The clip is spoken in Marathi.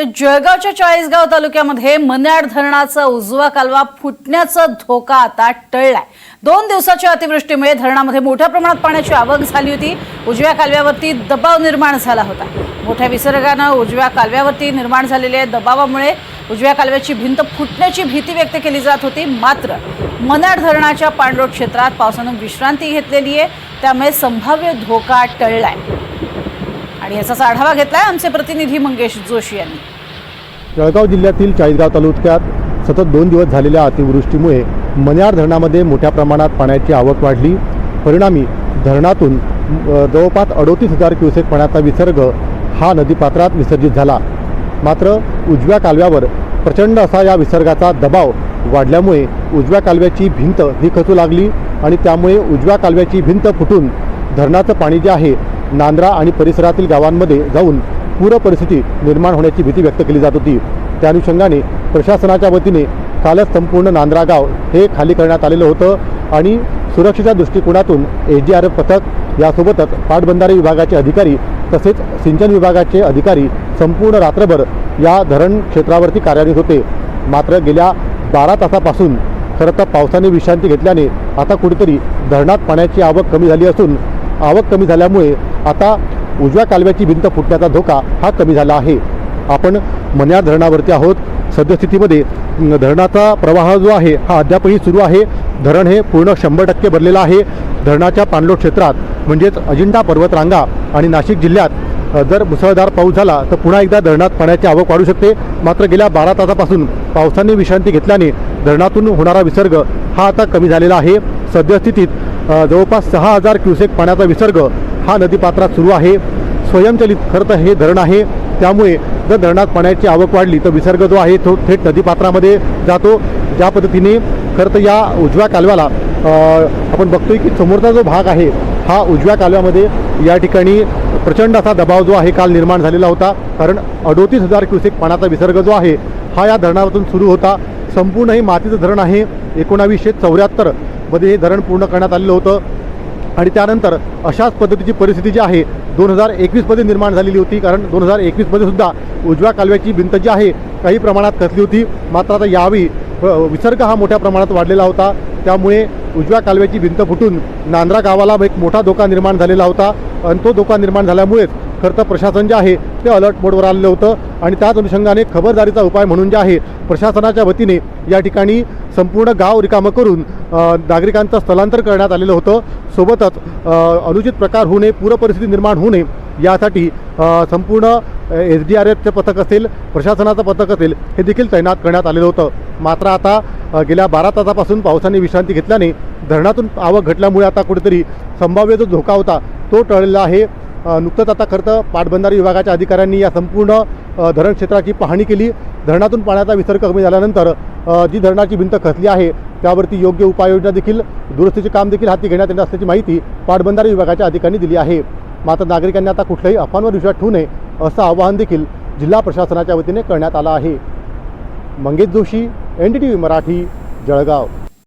तर जळगावच्या चाळीसगाव तालुक्यामध्ये मन्याड धरणाचा उजवा कालवा फुटण्याचा धोका आता टळलाय. दोन दिवसाच्या अतिवृष्टीमुळे धरणामध्ये मोठ्या प्रमाणात पाण्याची आवक झाली होती. उजव्या कालव्यावरती दबाव निर्माण झाला होता. मोठ्या विसर्गानं उजव्या कालव्यावरती निर्माण झालेल्या दबावामुळे उजव्या कालव्याची भिंत फुटण्याची भीती व्यक्त केली जात होती. मात्र मन्याड धरणाच्या पाणलोट क्षेत्रात पावसानं विश्रांती घेतलेली आहे. त्यामुळे संभाव्य धोका टळलाय. आणि याचाच आढावा घेतलाय आमचे प्रतिनिधी मंगेश जोशी यांनी. जळगाव जिल्ह्यातील चाळीसगाव तालुक्यात सतत दोन दिवस झालेल्या अतिवृष्टीमुळे मन्यार धरणामध्ये मोठ्या प्रमाणात पाण्याची आवक वाढली. परिणामी धरणातून जवळपास अडोतीस हजार क्युसेक पाण्याचा विसर्ग हा नदीपात्रात विसर्जित झाला. मात्र उजव्या कालव्यावर प्रचंड असा या विसर्गाचा दबाव वाढल्यामुळे उजव्या कालव्याची भिंत ही खचू लागली आणि त्यामुळे उजव्या कालव्याची भिंत फुटून धरणाचं पाणी जे आहे नांद्रा आणि परिसरातील गावांमध्ये जाऊन पूर परिस्थिती निर्माण होण्याची भीती व्यक्त केली जात होती. त्या अनुषंगाने प्रशासनाच्या वतीने कालच संपूर्ण नांद्रा गाव हे खाली करण्यात आलेलं होतं आणि सुरक्षेच्या दृष्टिकोनातून एच डी आर एफ पथक यासोबतच पाटबंधारे विभागाचे अधिकारी तसेच सिंचन विभागाचे अधिकारी संपूर्ण रात्रभर या धरण क्षेत्रावरती कार्यान्वित होते. मात्र गेल्या बारा तासापासून खरं तर पावसाने विश्रांती घेतल्याने आता कुठेतरी धरणात पाण्याची आवक कमी झाली असून आवक कमी झाल्यामुळे आता उजव्या कालव्याची भिंत फुटण्याचा धोका हा कमी झाला आहे. आपण मन्याड धरणावरती आहोत. सद्यस्थितीमध्ये धरणाचा प्रवाह जो आहे हा अद्यापही सुरू आहे. धरण हे पूर्ण शंभर टक्के भरलेलं आहे. धरणाच्या पाणलोट क्षेत्रात म्हणजेच अजिंठा पर्वतरांगा आणि नाशिक जिल्ह्यात जर मुसळधार पाऊस झाला तर पुन्हा एकदा धरणात पाण्याची आवक वाढू शकते. मात्र गेल्या बारा तासापासून पावसाने विश्रांती घेतल्याने धरणातून होणारा विसर्ग हा आता कमी झालेला आहे. सद्यस्थितीत जवळपास सहा हजार क्युसेक पाण्याचा विसर्ग हा नदीपात्रात सुरू आहे. स्वयंचलित खरं तर हे धरण आहे. त्यामुळे जर धरणात पाण्याची आवक वाढली तर विसर्ग जो आहे तो थेट नदीपात्रामध्ये जातो. ज्या पद्धतीने खरं तर या उजव्या कालव्याला आपण बघतोय की समोरचा जो भाग आहे हा उजव्या कालव्यामध्ये या ठिकाणी प्रचंड असा दबाव जो आहे काल निर्माण झालेला होता. कारण अडोतीस हजार क्युसेक पाण्याचा विसर्ग जो आहे हा या धरणातून सुरू होता. संपूर्ण हे मातीचं धरण आहे. एकोणावीसशे चौऱ्याहत्तर मध्ये हे धरण पूर्ण करण्यात आलेलं होतं. आणि त्यानंतर अशाच पद्धतीची परिस्थिती जी आहे दोन हजार एकवीसमध्ये निर्माण झालेली होती. कारण दोन हजार एकवीसमध्ये सुद्धा उजव्या कालव्याची भिंत जी आहे काही प्रमाणात खचली होती. मात्र आता यावेळी विसर्ग हा मोठ्या प्रमाणात वाढलेला होता. त्यामुळे उजव्या कालव्याची भिंत फुटून नांद्रा गावाला एक मोठा धोका निर्माण झालेला होता. आणि तो धोका निर्माण झाल्यामुळेच खरं तर प्रशासन जे आहे ते अलर्ट मोडवर आलेलं होतं. आणि त्याच अनुषंगाने खबरदारीचा उपाय म्हणून जे आहे प्रशासनाच्या वतीने या ठिकाणी संपूर्ण गाव रिकामं करून नागरिकांचं स्थलांतर करण्यात आलेलं होतं. सोबतच अनुचित प्रकार होऊ नये पूरपरिस्थिती निर्माण होऊ नये यासाठी संपूर्ण एस डी आर एफचं पथक असेल प्रशासनाचं पथक असेल हे देखील तैनात करण्यात आलेलं होतं. मात्र आता गेल्या बारा तासापासून पावसाने विश्रांती घेतल्याने धरणातून आवक घटल्यामुळे आता कुठेतरी संभाव्य जो धोका होता तो टळलेला आहे. नुकतंच आता खरं तर पाटबंधारे विभागाच्या अधिकाऱ्यांनी या संपूर्ण धरण क्षेत्राची पाहणी केली. धरणातून पाण्याचा विसर्ग कमी झाल्यानंतर जी धरणाची भिंत खचली आहे त्यावरती योग्य उपाययोजना देखील दुरुस्तीचे काम देखील हाती घेण्यात येणार असल्याची माहिती पाटबंधारे विभागाच्या अधिकाऱ्यांनी दिली आहे. मात्र नागरिकांनी आता कुठल्याही अफवांवर विश्वास ठेवू नये असं आवाहन देखील जिल्हा प्रशासनाच्या वतीने करण्यात आलं आहे. Mangesh Joshi N D T V Marathi Jalgaon.